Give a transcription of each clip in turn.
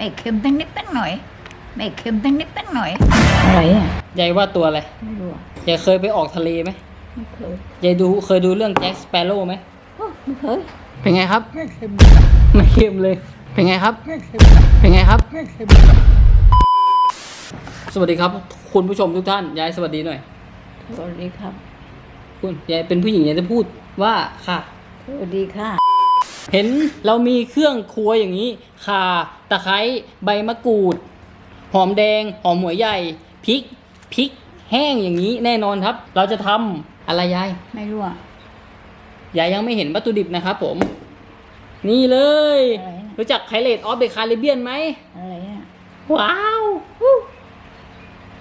ไม่เค็มตั้งนิดตั้งหน่อย ไม่เค็มตั้งนิดตั้งหน่อย อะไรอะ ยายว่าตัวอะไรไม่รู้อะยายเคยไปออกทะเลไหมไม่เคยยายดูเคยดูเรื่องแจ็คสเปโร่ไหมโอ้ไม่เคย เป็นไงครับ ไม่เค็มไม่เค็มเลย เป็นไงครับ ไม่เค็มเป็นไงครับ ไม่เค็มสวัสดีครับ คุณผู้ชมทุกท่าน ยายสวัสดีหน่อย สวัสดีครับ คุณยายเป็นผู้หญิงยายจะพูดว่าค่ะ สวัสดีค่ะ เห็นเรามีเครื่องครัวอย่างนี้ข่าตะไคร้ใบมะกรูด หอมแดง หอมหัวใหญ่พริกพริก แห้งอย่างนี้แน่นอนครับ เราจะทำอะไรยายไม่รู้อะยายยังไม่เห็นวัตถุดิบนะครับผม นี่เลย อะไรนะรู้จักไคเลตออฟเดอะคาริเบียนไหมอะไรอะว้าว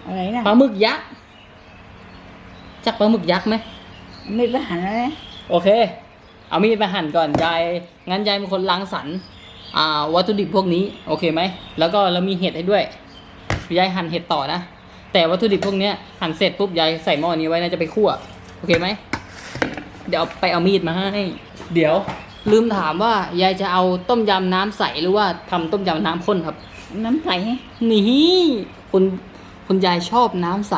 อะไรนะปลาหมึกยักษ์จักปลาหมึกยักษ์ไหม ไม่ไปหันอะไรโอเค เอามีดมาหั่นก่อนยายงั้นยายเป็นคนล้างสรรอ่าวัตถุดิบพวกนี้โอเคไหมแล้วก็เรามีเห็ดให้ด้วยยายหั่นเห็ดต่อนะ แต่วัตถุดิบพวกเนี้ยหั่นเสร็จปุ๊บยายใส่หม้อนี้ไว้นะจะไปคั่วโอเคไหมเดี๋ยวเอาไปเอามีดมาให้เดี๋ยวลืมถามว่ายายจะเอาต้มยำน้ำใสหรือว่าทำต้มยำน้ำข้นครับ น้ำใสนี่คุณคุณยายชอบน้ำใส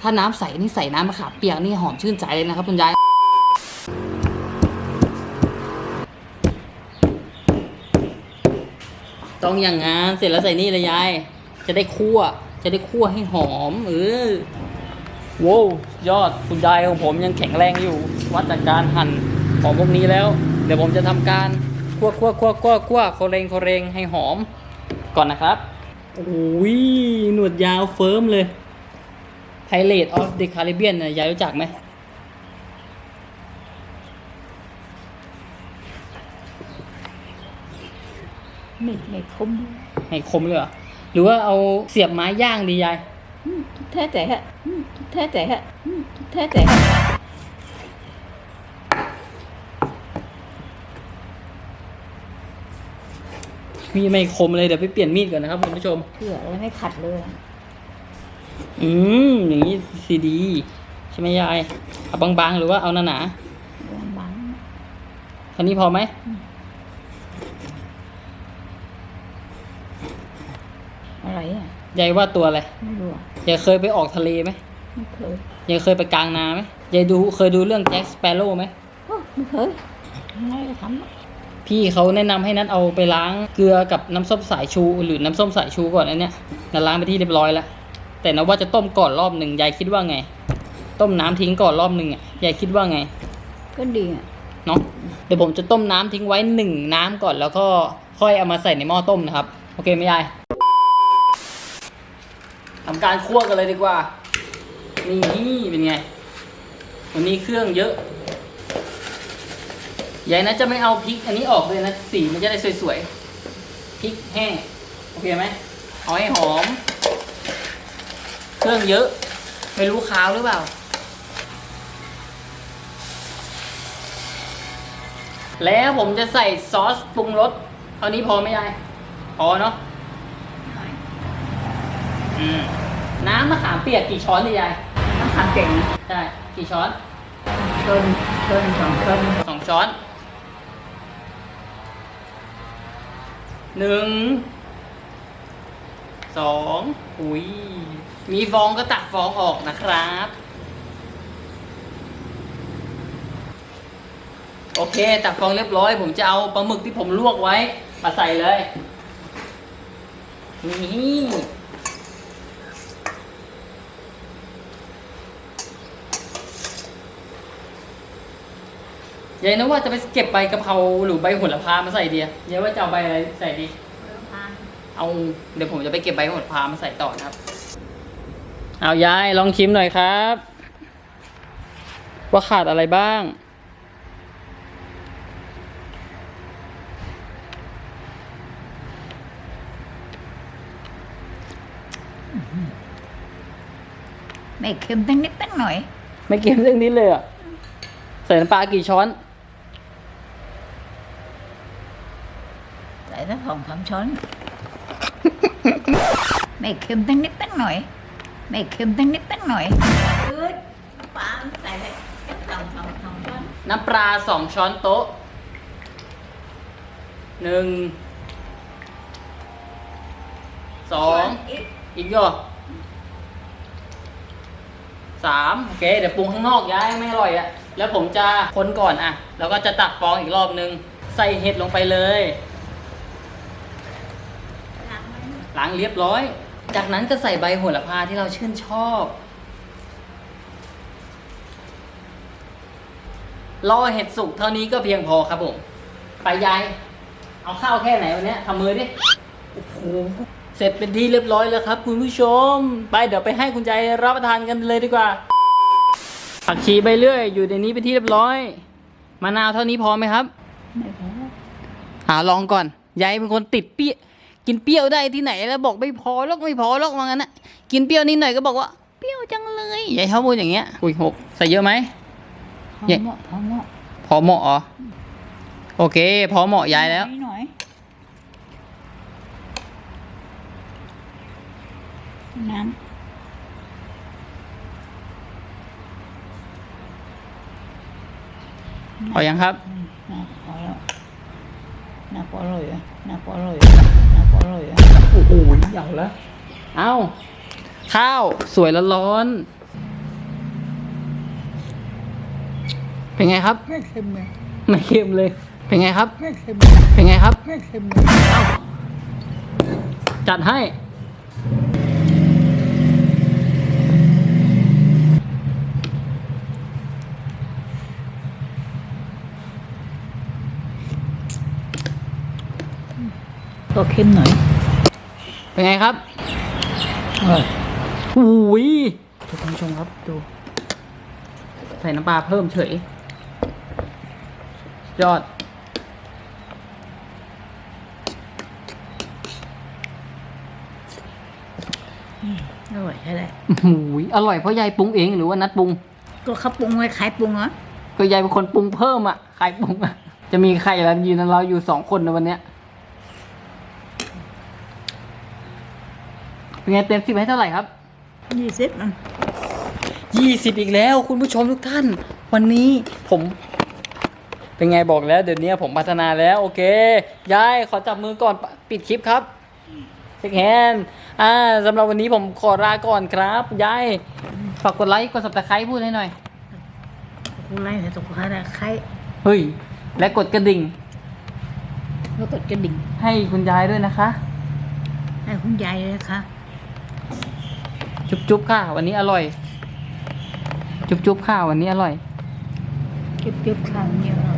ถ้าน้ำใสนี่ใส่น้ำมะขามเปียกนี่หอมชื่นใจเลยนะครับคุณยาย ต้องอย่างงานเสร็จแล้วใส่นี่เลยยาย จะได้คั่ว จะได้คั่วให้หอมเออโว้วยอดคุณยายของผมยังแข็งแรงอยู่ วัดจากการหั่นของพวกนี้แล้ว เดี๋ยวผมจะทำการคั่วคั่วคั่วคั่วคั่วโคเรงโคเรงให้หอม ก่อนนะครับโอ้ยหนวดยาวเฟิร์มเลย Pirate of the Caribbean นะยายรู้จักไหม ไม่ไม่คมให้คมเลยเหรอหรือว่าเอาเสียบไม้ย่างดียายอืมแท้แต่ฮะอืมแท้แต่ฮะอืมแท้แต่ฮะมีดไม่คมเลยเดี๋ยวไปเปลี่ยนมีดก่อนนะครับคุณผู้ชมเพื่ออะไรไม่ขัดเลย อืมอย่างนี้ซีดี ใช่ไหมยายเอาบางๆหรือว่าเอาหนาบางบางๆท่านี้พอไหม อะไรอะยายว่าตัวอะไรไม่รู้อะยายเคยไปออกทะเลไหมไม่เคยยายเคยไปกลางนาไหมยายดูเคยดูเรื่องแจ็คสเปโร่ไหมโอ้ไม่เคยไม่ได้ทำอะพี่เขาแนะนำให้นัดเอาไปล้างเกลือกับน้ำส้มสายชู หรือน้ำส้มสายชูก่อนอันเนี้ยนัดล้างไปที่เรียบร้อยแล้ว แต่นะว่าจะต้มก่อนรอบหนึ่งยายคิดว่าไง ต้มน้ำทิ้งก่อนรอบหนึ่งอะยายคิดว่าไง ก็ดีอะเนาะเดี๋ยวผมจะต้มน้ำทิ้งไว้หนึ่งน้ำก่อนแล้วก็ค่อยเอามาใส่ในหม้อต้มนะครับ โอเคไหมยาย ทำการคั่วกันเลยดีกว่า นี่เป็นไง วันนี้เครื่องเยอะยายนะจะไม่เอาพริกอันนี้ออกเลยนะ สีมันจะได้สวยๆ พริกแห้ง โอเคไหมเอาให้หอม เครื่องเยอะ ไม่รู้คาวหรือเปล่า แล้วผมจะใส่ซอสปรุงรสเท่านี้พอไหมยาย พอเนาะ อืมน้ำมะขามเปียกกี่ช้อนดียายน้ำขันเก่งนะใช่กี่ช้อนเชิญเชิญสองเชิญสองช้อนหนึ่งสองอุ้ยมีฟองก็ตักฟองออกนะครับ โอเค ตักฟองเรียบร้อย ผมจะเอาปลาหมึกที่ผมลวกไว้ มาใส่เลย นี่ ยายนึกว่าจะไปเก็บใบกะเพราหรือใบโหระพามาใส่ดีอะยายว่าจะเอาใบอะไรใส่ดี เอาเดี๋ยวผมจะไปเก็บใบโหระพามาใส่ต่อนะครับ เอายายลองชิมหน่อยครับ ว่าขาดอะไรบ้าง ไม่เค็มตั้งนิดตั้งหน่อย ไม่เก็บเรื่องนี้เลยอะใส่น้ำปลากี่ช้อน ส่สักสองสามช้อน ไม่เค็มตั้งนิดตั้งหน่อย ไม่เค็มตั้งนิดตั้งหน่อยเอ้ยปลาใส่เลยสองสองสองช้อนน้ำปลาสองช้อนโต๊ะหนึ่งสองอีกย่อสามโอเค เดี๋ยวปรุงข้างนอกย้ายไม่อร่อยอะแล้วผมจะคนก่อนอะแล้วก็จะตักฟองอีกรอบนึง ใส่เห็ดลงไปเลย ล้างเรียบร้อย จากนั้นก็ใส่ใบโหระพาที่เราชื่นชอบ รอเห็ดสุกเท่านี้ก็เพียงพอครับผม ไปยาย เอาข้าวแค่ไหนวันเนี้ยทำมือดิ โอ้โห เสร็จเป็นที่เรียบร้อยแล้วครับ คุณผู้ชม ไปเดี๋ยวไปให้คุณใจายรับประทานกันเลยดีกว่า ผักชีไปเรื่อยอยู่ในนี้เป็นที่เรียบร้อย มะนาวเท่านี้พอไหมครับ ไม่พอหาลองก่อน ยายเป็นคนติดเปรี้ยว กินเปรี้ยวได้ที่ไหนแล้วบอกไม่พอหรอกไม่พอหรอกว่างั้นนะกินเปรี้ยวนิดหน่อยก็บอกว่าเปรี้ยวจังเลยยายเขาพูดอย่างเงี้ยอุ้ยหกใส่เยอะไหมพอเนี่ยเหมาะพอเหมาะพอเหมาะเหรอโอเค พอเหมาะยายแล้วนิดหน่อยน้พอยังครับำน้ำพอแล้วน้ำพอเลยอะน้ำพอเลยน้ำพอเลยอะโอ้โหเหยาแล้วเอาข้าวสวยแล้วร้อนๆเป็นไงครับ ไม่เค็มเลยไม่เค็มเลย เป็นไงครับ ไม่เค็มเป็นไงครับ ไม่เค็มเลยจัดให้ ก็เค็มหน่อย เป็นไงครับเอออุ้ยทุกท่านผู้ชมครับดู ใส่น้ำปลาเพิ่มเฉย ยอด อร่อยใช่ไหมหูยอร่อยเพราะยายปรุงเองหรือว่านัดปรุง ก็เขาปรุงไว้ขายปรุงเหรอก็ยายเป็นคนปรุงเพิ่มอะ ใครปรุงอะ จะมีใครแล้วยืนเราอยู่สองคนในวันเนี้ย เป็นไงเต็มสิบให้เท่าไหร่ครับยี่สิบมันยี่สิบอีกแล้ว คุณผู้ชมทุกท่าน วันนี้ผม เป็นไงบอกแล้ว เดี๋ยวนี้ผมพัฒนาแล้ว โอเคยายขอจับมือก่อนปปิดคลิปครับเช็คแฮนด์อ่าสำหรับวันนี้ผมขอลาก่อนครับยายฝากกดไลค์กด subscribe พูดให้หน่อยกูไล่แต่ตัวขาดใครเฮ้ย และกดกระดิ่งแล้วก็จะดิ่งให้คุณยายด้วยนะคะ ให้คุณยายเลยค่ะ จุ๊บจุบค่ะวันนี้อร่อยจุ๊บจุบค่ะวันนี้อร่อย จุบเก็บข้าวเนี่ย